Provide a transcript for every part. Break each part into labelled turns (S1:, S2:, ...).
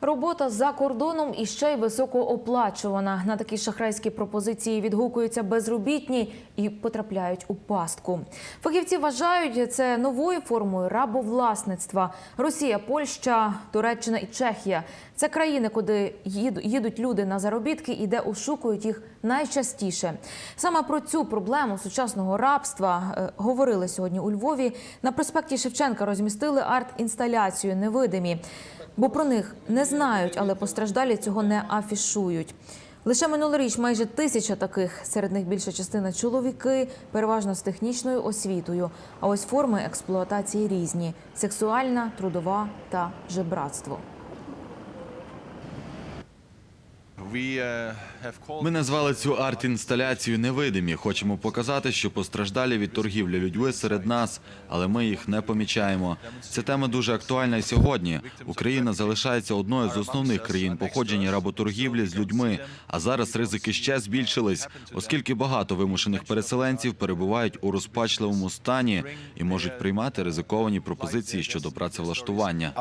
S1: Робота за кордоном і ще й високооплачувана. На такі шахрайські пропозиції відгукуються безробітні і потрапляють у пастку. Фахівці вважають це новою формою рабовласництва. Росія, Польща, Туреччина і Чехія це країни, куди їдуть люди на заробітки і де ошукують їх найчастіше. Саме про цю проблему сучасного рабства е, говорили сьогодні у Львові. На проспекті Шевченка розмістили арт-інсталяцію невидимі. Бо про них не знають, але постраждалі цього не афішують. Лише минулоріч майже тисяча таких. Серед них більша частина чоловіки, переважно з технічною освітою. А ось форми експлуатації різні: сексуальна, трудова та жебратство.
S2: Ми назвали цю арт-інсталяцію невидимі. Хочемо показати, що постраждалі від торгівлі людьми серед нас, але ми їх не помічаємо. Ця тема дуже актуальна і сьогодні. Україна залишається одною з основних країн походження работоргівлі з людьми. А зараз ризики ще збільшились, оскільки багато вимушених переселенців перебувають у розпачливому стані і можуть приймати ризиковані пропозиції щодо працевлаштування.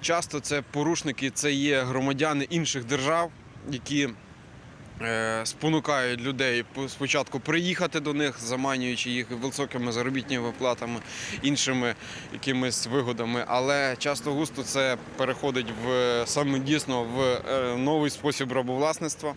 S3: Часто це порушники, це є громадяни інших держав, які е, спонукають людей спочатку приїхати до них, заманюючи їх високими заробітними платами, іншими якимись вигодами. Але часто густо це переходить в саме дійсно в е, новий спосіб рабовласництва.